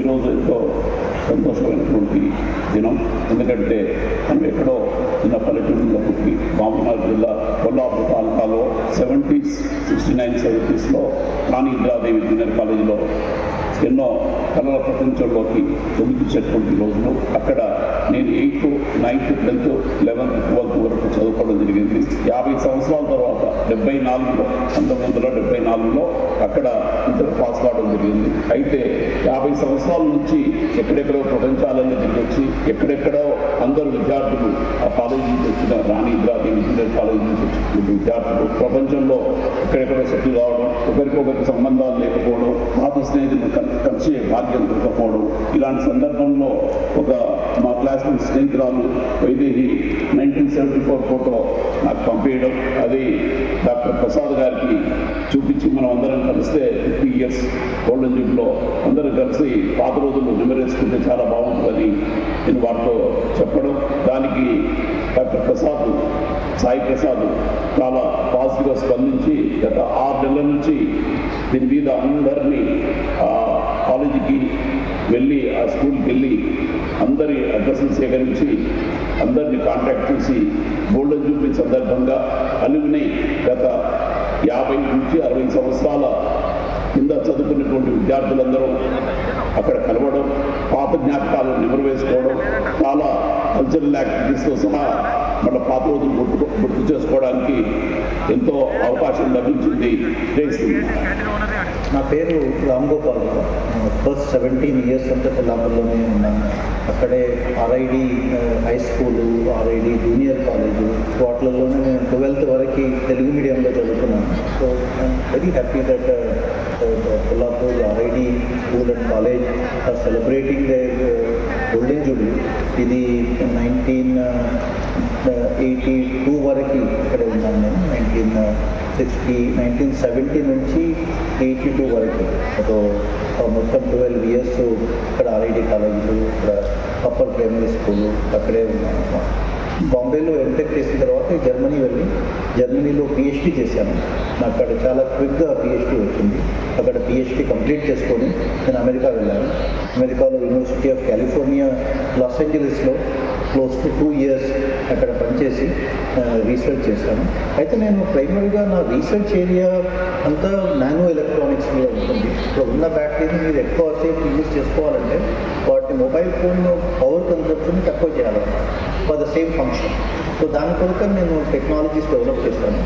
ఈరోజు ఎంతో సంతోషమైనటువంటి దినం. ఎందుకంటే మనం ఎక్కడో చిన్న పల్లెటూరులో పుట్టి మామూనార్ జిల్లా కొల్లాపూర్ తాలూకాలో సెవెంటీస్ సిక్స్టీ నైన్ సెవెంటీస్లో రాణి ఇంద్రాదేవి జూనియర్ కాలేజీలో ఎన్నో కళల ప్రపంచంలోకి తొమ్మిదించేటువంటి రోజులు. అక్కడ నేను eighth ninth tenth eleventh twelfth వరకు చదువుకోవడం జరిగింది. యాభై సంవత్సరాల తర్వాత డెబ్బై నాలుగులో పంతొమ్మిది వందల డెబ్బై నాలుగులో అక్కడ ఇంటర్ పాస్ కావడం జరిగింది. అయితే యాభై సంవత్సరాల నుంచి ఎక్కడెక్కడో ప్రపంచాలన్నీ తిరిగి వచ్చి ఎక్కడెక్కడో అందరు విద్యార్థులు ఆ కాలేజీ నుంచి వచ్చిన రాణి ఇందిరాదేవి ఇంజనీర్ కాలేజీ నుంచి వచ్చిన విద్యార్థులు ప్రపంచంలో ఎక్కడెక్కడో సెటిల్ కావడం ఒకరికొకరికి సంబంధాలు లేకపోవడం పాత స్నేహితులు కల్- కలిసే భాగ్యం దొరకపోవడం ఇలాంటి సందర్భంలో ఒక మా క్లాస్మేట్ స్నేహితురాలు Vaidehi nineteen seventy four photo నాకు పంపేయడం. అది డాక్టర్ ప్రసాద్ గారికి చూపించి మనం అందరం కలిస్తే ఫిఫ్టీ ఇయర్స్ గోల్డెన్ జూబ్లో అందరం కలిసి పాత రోజులు నిమరేసుకుంటే చాలా బాగుంటుందని నేను వారితో చెప్పడం. దానికి డాక్టర్ ప్రసాద్ సాయి ప్రసాద్ చాలా పాజిటివ్గా స్పందించి గత ఆరు నెలల నుంచి దీని మీద అందరినీ కాలేజీకి వెళ్ళి ఆ స్కూల్కి వెళ్ళి అందరి అడ్రస్లు సేకరించి అందరిని కాంటాక్ట్ చేసి గోల్డెన్ జూబ్లీ సందర్భంగా అలుగునై గత యాభై నుంచి అరవై సంవత్సరాల కింద చదువుకున్నటువంటి విద్యార్థులందరూ అక్కడ కలవడం పాత జ్ఞాపకాలను నిమరు వేసుకోవడం చాలా కల్చరల్ యాక్టివిటీస్తో సహా మన పాత రోజులు గుర్తు గుర్తు చేసుకోవడానికి ఎంతో అవకాశం లభించింది. నా పేరు Ram Gopal. First seventeen years అంతా కొల్లాపూర్లోనే ఉన్నాను. అక్కడే RID high school RID junior college వాటిలలోనే నేను ట్వెల్త్ వరకు తెలుగు మీడియంలో చదువుకున్నాను. So I'm very happy that Kollapur RID school and college are celebrating the golden jubilee ఇది నైన్టీన్ ఎయిటీ టూ వరకు ఇక్కడే ఉన్నాను నేను నైన్టీన్ సిక్స్టీ నైన్టీన్ సెవెంటీ నుంచి ఎయిటీ టూ వరకు సో మొత్తం ట్వెల్వ్ ఇయర్స్ ఇక్కడ ఆర్ఐడి కాలేజీలు ఇక్కడ అప్పర్ ప్రైమరీ స్కూల్ అక్కడే ఉన్నాను బాంబేలో ఎంటెక్ చేసిన తర్వాత జర్మనీ వెళ్ళి జర్మనీలో పిహెచ్డి చేశాను. నాకు అక్కడ చాలా క్విక్గా పిహెచ్డి వచ్చింది. అక్కడ పిహెచ్డి కంప్లీట్ చేసుకొని నేను అమెరికా వెళ్ళాను. అమెరికాలో యూనివర్సిటీ ఆఫ్ కాలిఫోర్నియా లాస్ ఏంజలీస్లో క్లోజ్ టు టూ ఇయర్స్ అక్కడ పనిచేసి రీసెర్చ్ చేశాను. అయితే నేను ప్రైమరీగా నా రీసెర్చ్ ఏరియా అంతా నానో ఎలక్ట్రానిక్స్ మీద ఉంటుంది. ఇప్పుడు ఉన్న బ్యాటరీని మీరు ఎక్కువ సేపు యూజ్ చేసుకోవాలంటే వాటి మొబైల్ ఫోన్లో పవర్ కన్సంప్షన్ తక్కువ చేయాలి for the same function. So దాని కొరకు నేను టెక్నాలజీస్ డెవలప్ చేశాను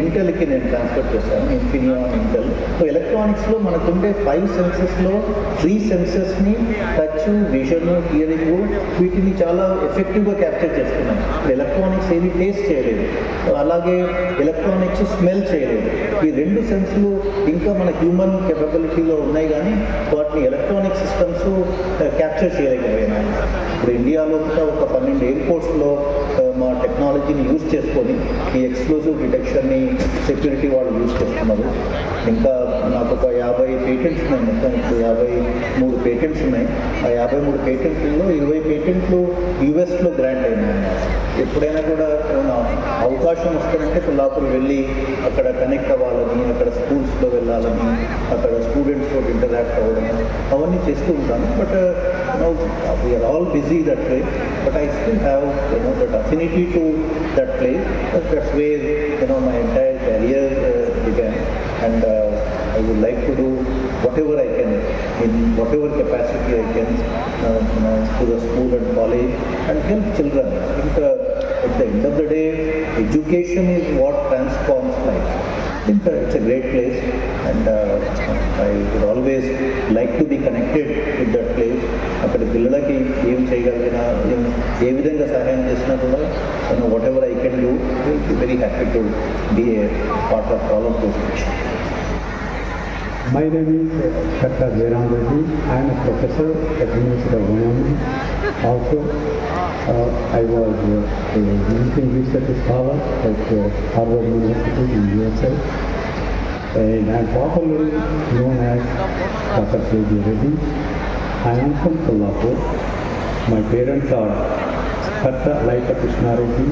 ఇంటెల్కి నేను ట్రాన్స్ఫర్ చేశాను ఇన్ఫినియా ఇంటెల్. సో ఎలక్ట్రానిక్స్లో మనకుండే ఫైవ్ సెన్సెస్లో త్రీ సెన్సెస్ని టచ్ విజన్ హియరింగ్ వీటిని చాలా ఎఫెక్టివ్గా క్యాప్చర్ చేస్తున్నాం. ఎలక్ట్రానిక్స్ ఏది టేస్ట్ చేయలేదు. అలాగే ఎలక్ట్రానిక్స్ స్మెల్ చేయలేదు. ఈ రెండు సెన్స్లు ఇంకా మన హ్యూమన్ కెపబిలిటీలో ఉన్నాయి కానీ వాటిని ఎలక్ట్రానిక్ సిస్టమ్స్ క్యాప్చర్ చేయలేకపోయినాయి ఇప్పుడు ఇండియాలో కూడా ఒక పన్నెండు ఎయిర్పోర్ట్స్లో మా టెక్నాలజీని యూజ్ చేసుకొని ఈ ఎక్స్క్లూజివ్ డిటెక్షన్ని సెక్యూరిటీ వాళ్ళు యూజ్ చేస్తున్నారు. ఇంకా నాకు ఒక యాభై పేటెంట్స్ ఉన్నాయి. మొత్తం ఇప్పుడు యాభై మూడు పేటెంట్స్ ఉన్నాయి. ఆ యాభై మూడు పేటెంట్లలో ఇరవై పేటెంట్లు యూఎస్లో గ్రాంట్ అయినాయి. ఎప్పుడైనా కూడా ఏమైనా అవకాశం వస్తుందంటే కొల్లాపూర్ వెళ్ళి అక్కడ కనెక్ట్ అవ్వాలని అక్కడ స్కూల్స్లో వెళ్ళాలని అక్కడ స్టూడెంట్స్ తోటి ఇంటరాక్ట్ అవ్వడం అవన్నీ చేస్తూ ఉంటాను. But no we're all busy that way but I still have you know that affinity to that place that's where you know my entire career began and would like to do whatever I can in whatever capacity I can uh, you know, to the school and college and help children. I think uh, at the end of the day, education is what transforms life. I think uh, it's a great place and uh, I would always like to be connected with that place. అక్కడ పిల్లలకి ఏం చేయగలిగినా ఏం ఏ విధంగా సహాయం చేసినా కూడా whatever I can do very happy to be a part of all of those My name is Dr. Jairam Reddy. I am a professor at the University of Wyoming. Also, uh, I was uh, a visiting research scholar at uh, Harvard University in USA. And I am popularly known as Dr. J.J. Reddy. I am from Kolhapur. My parents are Katta Laika Krishna Reddy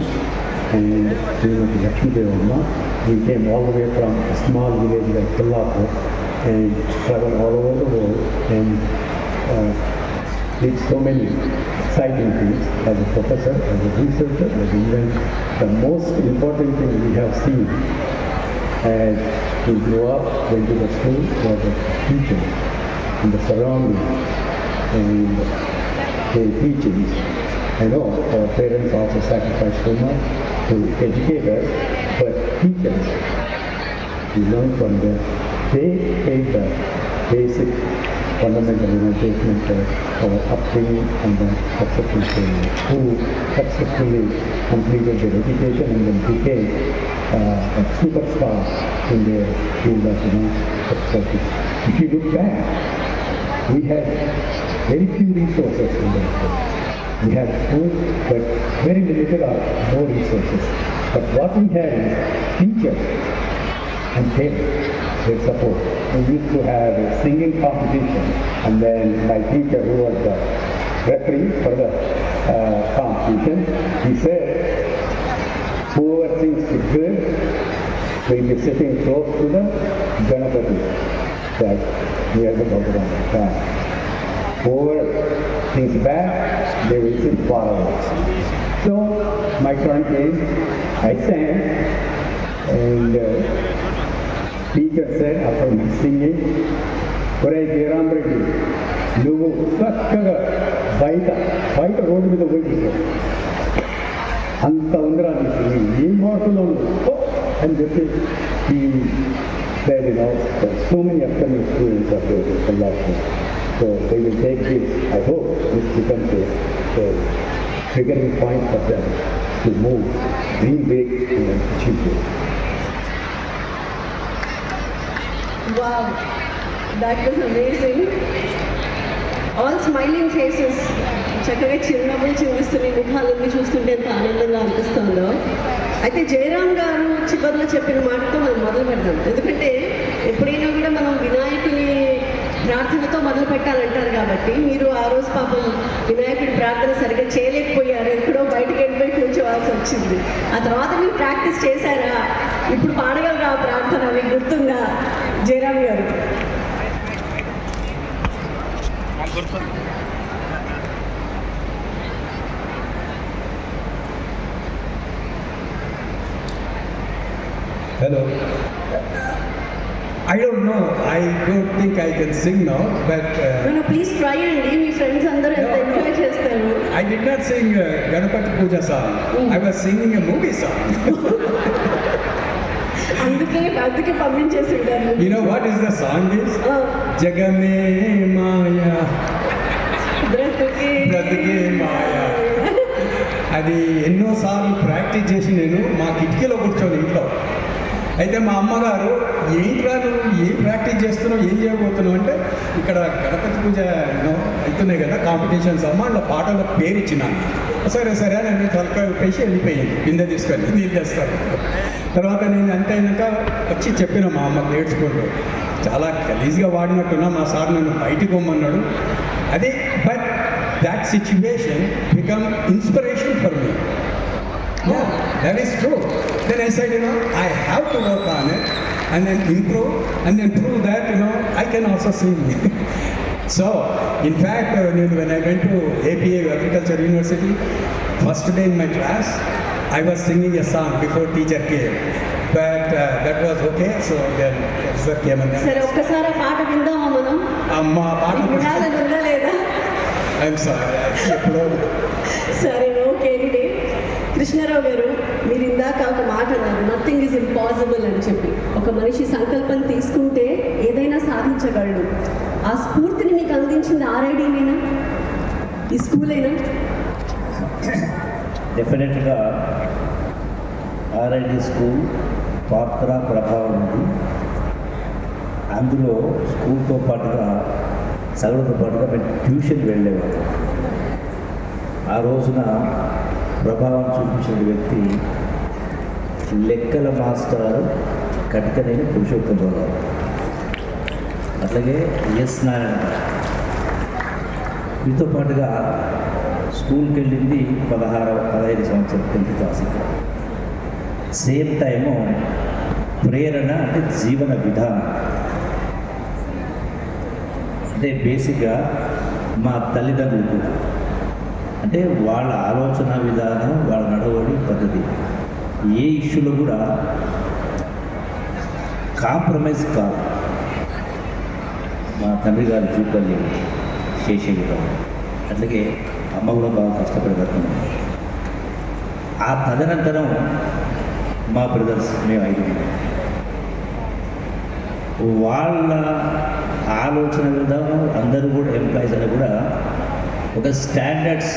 and Srimati Lakshmi. We came all the way from a small village like Kolhapur and travel all over the world and uh, did so many exciting things as a professor, as a researcher, as even the most important thing we have seen as we grew up, went to the school, was a teacher and the surroundings and the teachings. I know our parents also sacrificed so much to educate us, but teachers, we learn from them. They take the basic fundamental education of our upbringing and then successfully who successfully completed their education and then became uh, a superstar in their field of expertise. If you look back, we had very few resources in the school. We had food, but very limited or no resources. But what we had is teachers and parents, their support. We used to have a singing competition, and then my teacher, who was the referee for the uh, competition, he said, whoever sings good will be sitting close to the Ganapati, that near the Bhagavan. Yeah. Whoever thinks bad, they will sit far away. So my turn came, I sang, and uh, teacher said after my singing, ఒరే జయరాం రెడ్డి నువ్వు చక్కగా బయట బయట road మీద పోయి కూర్చో. అంత ఉందిరా నీకు నువ్వు ఏం వాడుతున్నావు అని చెప్పి ఈ said, you know, so many upcoming students are there in Latin. So they will take this, I hope this becomes a, a triggering point for them to move, dream big and achieve it. Wow, that was amazing. All smiling faces చక్కగా చిరునవ్వులు చూపిస్తున్న ముఖాలన్నీ చూస్తుంటే ఎంత ఆనందంగా అనిపిస్తుందో. అయితే జయరామ్ గారు చివరిలో చెప్పిన మాటతో మనం మొదలు పెడదాం. ఎందుకంటే ఎప్పుడైనా కూడా మనం వినాయకుని ప్రార్థనతో మొదలు పెట్టాలంటారు కాబట్టి మీరు ఆ రోజు పాపం వినాయకుడి ప్రార్థన సరిగ్గా చేయలేకపోయారు. ఎక్కడో బయటకు వెళ్ళిపోయి కూర్చోవాల్సి వచ్చింది. ఆ తర్వాత మీరు ప్రాక్టీస్ చేశారా? ఇప్పుడు పాడగలరా ప్రార్థన? మీకు గుర్తుందా? జయరామ్ గారు Hello. I don't know. I don't think I can sing now, but uh, please try అండి మీ ఫ్రెండ్స్ అందరూ ఎంత No, no. ఎంజాయ్ చేస్తారు I did not sing uh, Ganapati Puja song. I was singing a movie song. అందుకే అందుకే పంపించేసి ఉంటారు know what is the song is? ఆ, Jagame Maya, బ్రతుకే బ్రతుకే మాయ. అది ఎన్నోసార్లు ప్రాక్టీస్ చేసి నేను మా కిటికీలో కూర్చొని ఇంట్లో. అయితే మా అమ్మగారు ఏంట్రా నువ్వు? ఏం ప్రాక్టీస్ చేస్తున్నావు? ఏం చేయబోతున్నావు? అంటే ఇక్కడ గణపతి పూజ చెప్తున్నాయి కదా కాంపిటీషన్స్ అమ్మా అంటే పాటల పేరు ఇచ్చినాను సరే సరే అని తలకాయ పెట్టేసి వెళ్ళిపోయింది కింద తీసుకొని నేను తెస్తాను తర్వాత నేను అంత అయినాక వచ్చి చెప్పిన మా అమ్మ నేర్చుకుంటూ చాలా గలీజ్గా వాడినట్టున్నా మా సార్ నన్ను బయటికి పొమ్మన్నాడు అదే but that situation become inspiration for me that is true then I side I have to work on it and then improve and then prove that you know I can also see me so, in fact, uh, when when I went to APA Agriculture University, first day in my class, I was singing a song before teacher came. But uh, that was okay, so then professor came and సరే ఒక్కసారి ఆ పాట విందామా మనం వినాలని ఉందా లేదా I'm sorry, ఎప్పుడో సరే ఓకే ఎనీడే కృష్ణారావు గారు మీరు ఇందాక ఒక మాట అన్నారు నథింగ్ ఈజ్ ఇంపాసిబుల్ అని చెప్పి ఒక మనిషి సంకల్పం తీసుకుంటే ఏదైనా సాధించగలడు ఆ స్ఫూర్తిని మీకు అందించింది ఆర్ఐడీనేనా? ఈ స్కూల్ అయినా డెఫినెట్గా ఆర్ఐడి స్కూల్ పాత్ర ప్రభావం ఉంది. అందులో స్కూల్తో పాటుగా చదువుతో పాటుగా మేము ట్యూషన్ వెళ్ళేవాళ్ళం. ఆ రోజున ప్రభావం చూపించిన వ్యక్తి లెక్కల మాస్టర్ కటికనేని పురుషోత్తమరావు గారు అట్లాగే ఎస్ నారాయణ గారు. పాటుగా స్కూల్కి వెళ్ళింది పదహారు పదహైదు సంవత్సరం టెన్త్ క్లాస్ సేమ్ టైము ప్రేరణ అంటే జీవన విధానం. అంటే బేసిక్గా మా తల్లిదండ్రులు. అంటే వాళ్ళ ఆలోచన విధానం వాళ్ళ నడవడి పద్ధతి. ఏ ఇష్యూలో కూడా కాంప్రమైజ్ కాదు. మా తండ్రి గారు చూపల్లి శేషగిరావు అట్లాగే అమ్మ కూడా బాగా కష్టపడి బతుకున్నాం ఆ తదనంతరం మా బ్రదర్స్ మేము ఐదుగురు. వాళ్ళ ఆలోచన విధానం అందరూ కూడా ఎంప్లాయీస్ అని కూడా ఒక స్టాండర్డ్స్